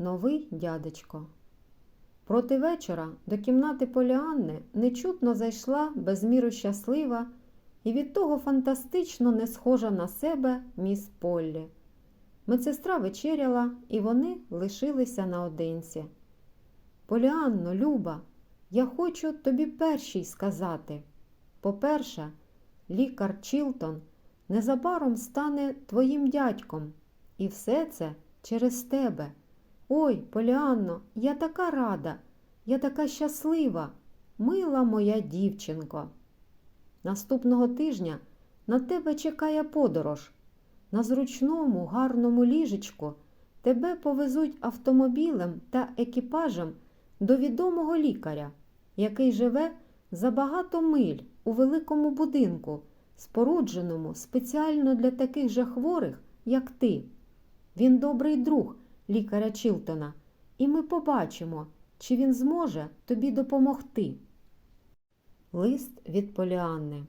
Новий дядечко. Проти вечора до кімнати Поліанни нечутно зайшла безміру щаслива і від того фантастично не схожа на себе міс Поллі. Медсестра вечеряла, і вони лишилися наодинці. Поліанно, Люба, я хочу тобі першій сказати. По-перше, лікар Чілтон незабаром стане твоїм дядьком, і все це через тебе. Ой, Поліанно, я така рада, я така щаслива, мила моя дівчинко. Наступного тижня на тебе чекає подорож. На зручному, гарному ліжечку тебе повезуть автомобілем та екіпажем до відомого лікаря, який живе за багато миль у великому будинку, спорудженому спеціально для таких же хворих, як ти. Він добрий друг лікаря Чілтона, і ми побачимо, чи він зможе тобі допомогти. Лист від Поліанни.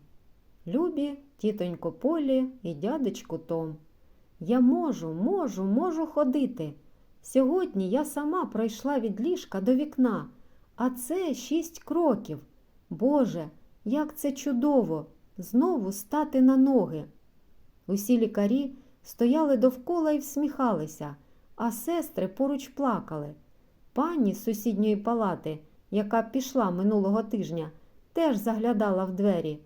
Любі, тітонько Полі і дядечку Том. Я можу, можу, можу ходити. Сьогодні я сама пройшла від ліжка до вікна, а це шість кроків. Боже, як це чудово! Знову стати на ноги. Усі лікарі стояли довкола і всміхалися, а сестри поруч плакали. Пані з сусідньої палати, яка пішла минулого тижня, теж заглядала в двері.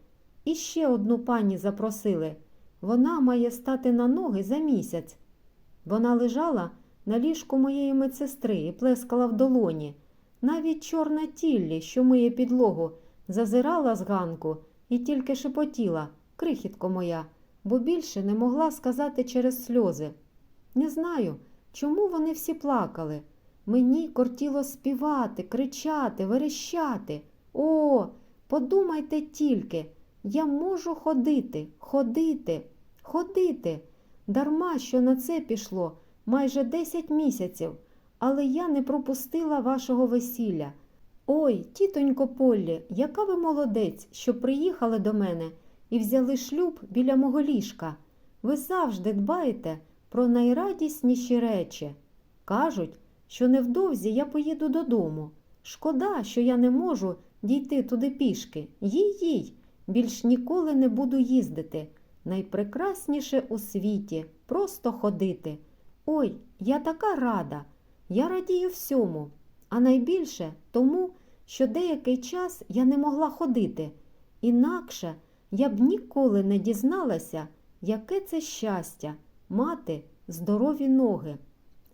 І ще одну пані запросили. Вона має стати на ноги за місяць. Вона лежала на ліжку моєї медсестри і плескала в долоні. Навіть чорна тіллі, що миє підлогу, зазирала з ганку і тільки шепотіла крихітко моя, бо більше не могла сказати через сльози. Не знаю, чому вони всі плакали. Мені кортіло співати, кричати, верещати. О, подумайте тільки, я можу ходити, ходити, ходити. Дарма, що на це пішло майже 10 місяців, але я не пропустила вашого весілля. Ой, тітонько Поллі, яка ви молодець, що приїхали до мене і взяли шлюб біля мого ліжка. Ви завжди дбаєте про найрадісніші речі. Кажуть, що невдовзі я поїду додому. Шкода, що я не можу дійти туди пішки. Їй їй, більш ніколи не буду їздити. Найпрекрасніше у світі просто ходити. Ой, я така рада, я радію всьому, а найбільше тому, що деякий час я не могла ходити. Інакше я б ніколи не дізналася, яке це щастя мати здорові ноги.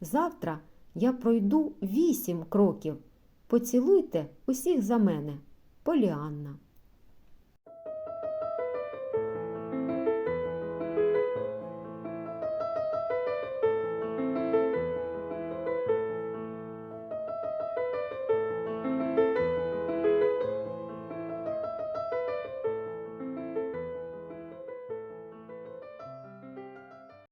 Завтра я пройду вісім кроків. Поцілуйте усіх за мене, Поліанна.